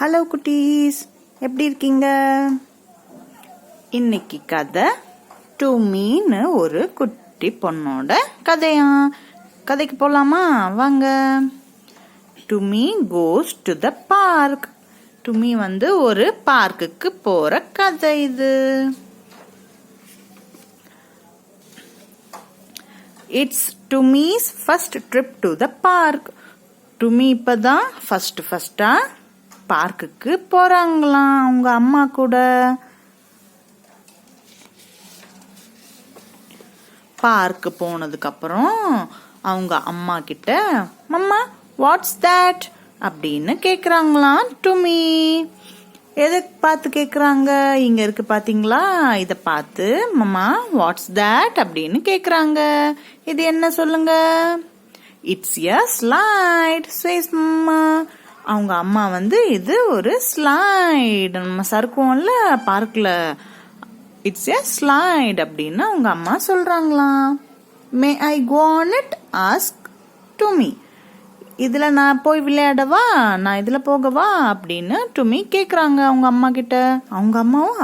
Hello குட்டீஸ். எப்படி இருக்கீங்க? இன்னைக்கு கதை டுமின்னு ஒரு குட்டி பொண்ணோட கதையா? கதைக்கு போலாமா? வாங்க. டுமி கோஸ் டு த பார்க் டுமி வந்து ஒரு பார்க்குக்கு போற கதை இது. It's Dumi's first trip to the park Dumi இப்பதான் ஃபர்ஸ்ட் ஃபர்ஸ்டா பார்க்குக்கு போறாங்களாம் அவங்க அம்மா கூட? பார்க்கு போனதுக்கு அப்புறம் அவங்க அம்மா கிட்ட மம்மா வாட்ஸ் தேட் அப்படின்னு கேக்குறாங்களாம் டுமி எதை பார்த்து கேக்குறாங்க? இங்க இருக்கு பாத்தீங்களா? இத பார்த்து மம்மா வாட்ஸ் தேட் அப்படின்னு கேக்குறாங்க. இது என்ன சொல்லுங்க? It's a slide says mama அவங்க அம்மா வந்து இது ஒரு ஸ்லைடு நம்ம சறுக்குவோம்ல பார்க்கில் இட்ஸ் எ ஸ்லைட் அப்படின்னு அவங்க அம்மா சொல்கிறாங்களாம் may I go on it ask to me நான் போய் விளையாடவா? நான் இதில் போகவா? அப்படின்னு டுமி கேட்குறாங்க அவங்க அம்மா கிட்ட. அவங்க அம்மாவும்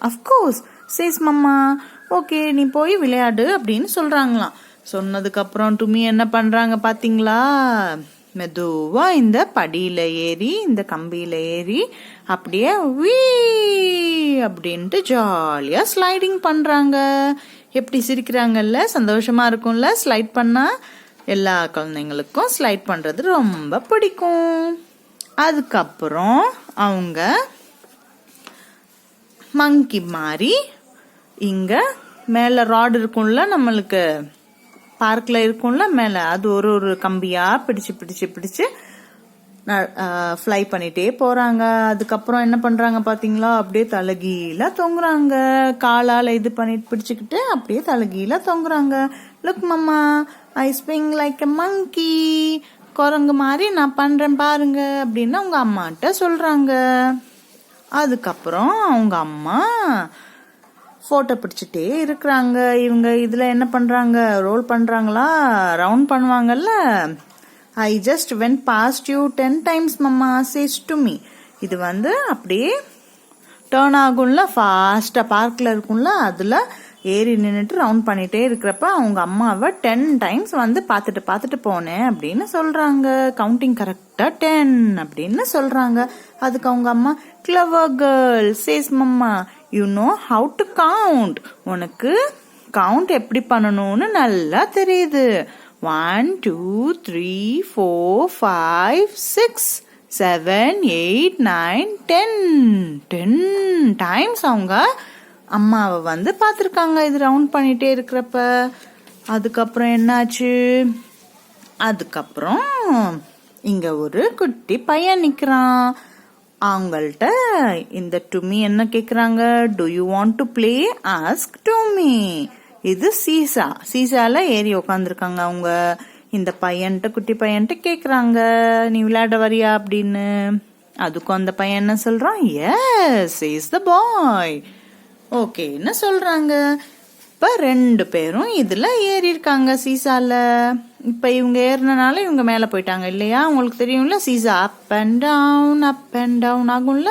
அஃப்கோர்ஸ் சேஸ் மம்மா ஓகே நீ போய் விளையாடு அப்படின்னு சொல்கிறாங்களாம் சொன்னதுக்கப்புறம் டுமி என்ன பண்ணுறாங்க பார்த்தீங்களா மெதுவாக இந்த படியில் ஏறி இந்த கம்பியில் ஏறி அப்படியே வீ அப்படின்ட்டு ஜாலியாக ஸ்லைடிங் பண்ணுறாங்க எப்படி சிரிக்கிறாங்கல்ல? சந்தோஷமாக இருக்கும்ல? ஸ்லைட் பண்ணால் எல்லா குழந்தைங்களுக்கும் ஸ்லைட் பண்ணுறது ரொம்ப பிடிக்கும். அதுக்கப்புறம் அவங்க மங்கி மாதிரி இங்கே மேலே ராடு இருக்கும்ல நம்மளுக்கு பார்க்கில் இருக்கும்ல மேலே. அது ஒரு ஒரு கம்பியாக பிடிச்சு பிடிச்சு பிடிச்சு ஃப்ளை பண்ணிட்டே போகிறாங்க அதுக்கப்புறம் என்ன பண்ணுறாங்க பார்த்தீங்களா அப்படியே தலகீழ தொங்குறாங்க. காலால் இது பண்ணிட்டு பிடிச்சிக்கிட்டு அப்படியே தலகீழ தொங்குறாங்க. Look mama I swing like a monkey குரங்கு மாதிரி நான் பண்ணுறேன் பாருங்க. அப்படின்னு அவங்க அம்மாட்ட சொல்கிறாங்க அதுக்கப்புறம் அவங்க அம்மா போட்டோ பிடிச்சிட்டே இருக்கிறாங்க. இவங்க இதில் என்ன பண்ணுறாங்க ரோல் பண்ணுறாங்களா ரவுண்ட் பண்ணுவாங்கல்ல? I just went past you ten times mama says to me இது வந்து அப்படியே டேர்ன் ஆகும்ல ஃபாஸ்ட்டாக பார்க்கில் இருக்கும்ல அதில் ஏறி நின்றுட்டு ரவுண்ட் பண்ணிட்டே இருக்கிறப்ப அவங்க அம்மாவை டென் டைம்ஸ் வந்து பார்த்துட்டு பார்த்துட்டு போனேன் அப்படின்னு சொல்கிறாங்க கவுண்டிங் கரெக்டாக டென் அப்படின்னு சொல்கிறாங்க அதுக்கு அவங்க அம்மா clever girl says mama you know how to count உனக்கு கவுண்ட் எப்படி பண்ணணும்னு நல்லா தெரியுது. One two three four five six seven eight nine ten ten times அவங்க அம்மாவை வந்து பார்த்துருக்காங்க. இது ரவுண்ட் பண்ணிட்டே இருக்கிறப்ப. அதுக்கப்புறம் என்னாச்சு? அதுக்கப்புறம் இங்க ஒரு குட்டி பையன் நிக்கிறான். அவங்கள்ட்ட இந்த டுமி என்ன கேக்குறாங்க? Do you want to play ask Dumi. இது சீசா. சீசால ஏறி உக்காந்துருக்காங்க அவங்க. இந்த பையன்ட்ட குட்டி பையன்ட்ட கேக்குறாங்க. நீ விளையாட வரியா? அப்படின்னு. அதுக்கும் அந்த பையன் என்ன சொல்றான்? எஸ் இஸ் த பாய் ஓகேன்னு சொல்றாங்க? இப்ப ரெண்டு பேரும் இதுல ஏறியிருக்காங்க சீசாவில் சீசால. இப்ப இவங்க ஏறினால இவங்க மேல போயிட்டாங்க இல்லையா? உங்களுக்கு தெரியும்ல seesaw up and down up and down ஆகும்ல.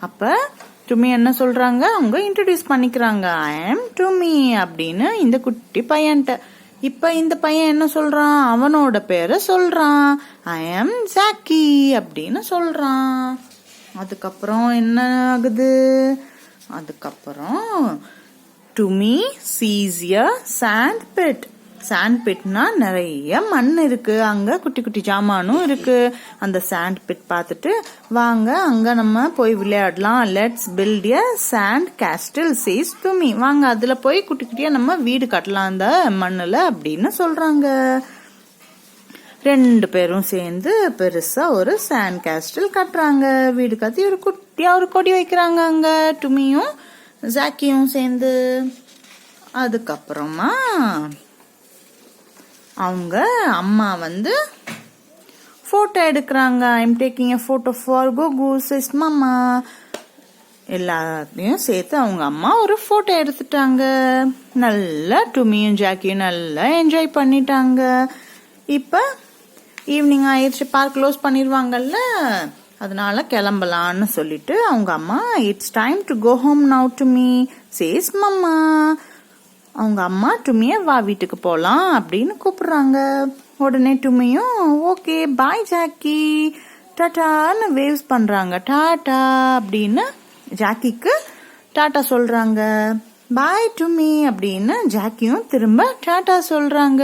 அப்ப டுமி என்ன சொல்றாங்க? அவங்க இன்ட்ரடியூஸ் பண்ணிக்கிறாங்க. ஐ ஆம் டுமி அப்படின்னு இந்த குட்டி பையன்ட்ட. இப்ப இந்த பையன் என்ன சொல்றான்? அவனோட பேரை சொல்றான். ஐ ஆம் ஜாக்கி அப்படின்னு சொல்றான். அதுக்கப்புறம் என்ன ஆகுது? அதுக்கப்புறம் டுமி சீசிய சாண்ட் பிட் சாண்ட் பிட்னா நிறைய மண் இருக்கு. அங்க குட்டி குட்டி ஜாமானும் இருக்கு. அந்த சாண்ட் பிட் பார்த்துட்டு வாங்க அங்க நம்ம போய் விளையாடலாம். Let's build a sand castle says Dumi வாங்க அதுல போய் குட்டி குட்டியா நம்ம வீடு கட்டலாம் அந்த மண்ணுல அப்படின்னு சொல்றாங்க. ரெண்டு பேரும் சேர்ந்து பெருசா ஒரு சாண்ட் கேஸ்டில் கட்டுறாங்க. வீடு கட்டி ஒரு குட்டியா ஒரு கொடி வைக்கிறாங்க அங்க டுமியும் ஜாக்கியும் சேர்ந்து. அதுக்கப்புறமா அவங்க அம்மா வந்து ஃபோட்டோ எடுக்கிறாங்க. I'm taking a photo for Goku sis மாமா எல்லாத்தையும் சேர்த்து அவங்க அம்மா ஒரு ஃபோட்டோ எடுத்துட்டாங்க. நல்லா டுமியும் ஜாக்கியும் நல்லா என்ஜாய் பண்ணிட்டாங்க. இப்போ ஈவினிங் ஆயிடுச்சு. பார்க் க்ளோஸ் பண்ணிடுவாங்கல்ல அதனால கிளம்பலான்னு சொல்லிட்டு அவங்க அம்மா it's time to go home now to me says mama அவங்க அம்மா டுமியை வா வீட்டுக்கு போகலாம் அப்படின்னு கூப்பிடுறாங்க. உடனே டுமியும் ஓகே பாய் ஜாக்கி டாட்டான்னு வேவ்ஸ் பண்ணுறாங்க டாட்டா அப்படின்னு ஜாக்கிக்கு டாட்டா சொல்கிறாங்க பாய் டுமி அப்படின்னு ஜாக்கியும் திரும்ப டாட்டா சொல்கிறாங்க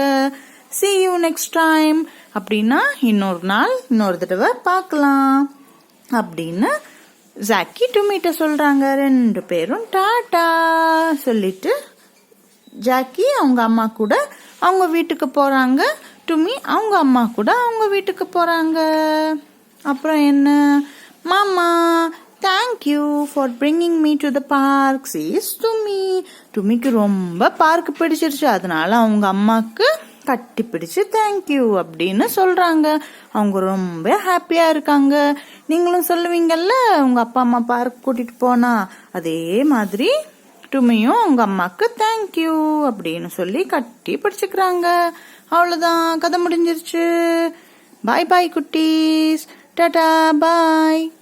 சி யூ நெக்ஸ்ட் டைம் அப்படின்னா இன்னொரு நாள் இன்னொரு தடவை பார்க்கலாம். அப்படின்னு ஜாக்கி டுமிட்ட சொல்கிறாங்க ரெண்டு பேரும் டாட்டா சொல்லிட்டு ஜாக்கி அவங்க அம்மா கூட அவங்க வீட்டுக்கு போகிறாங்க டுமி அவங்க அம்மா கூட அவங்க வீட்டுக்கு போகிறாங்க அப்புறம் என்ன? மாமா thank you for bringing me to the park cheese டுமி. டுமிக்கு ரொம்ப பார்க் பிடிச்சிருச்சு. அதனால அவங்க அம்மாவுக்கு கட்டி பிடிச்சு தேங்க்யூ அப்படின்னு சொல்றாங்க. அவங்க ரொம்ப ஹாப்பியா இருக்காங்க. நீங்களும் சொல்லுவீங்கல்ல உங்க அப்பா அம்மா பார்க் கூட்டிட்டு போனா அதே மாதிரி டுமியும் அவங்க அம்மாக்கு தேங்க்யூ அப்படின்னு சொல்லி கட்டி பிடிச்சுக்கிறாங்க அவ்வளவுதான் கதை முடிஞ்சிருச்சு. பாய் பாய் குட்டீஸ். டாடா பாய்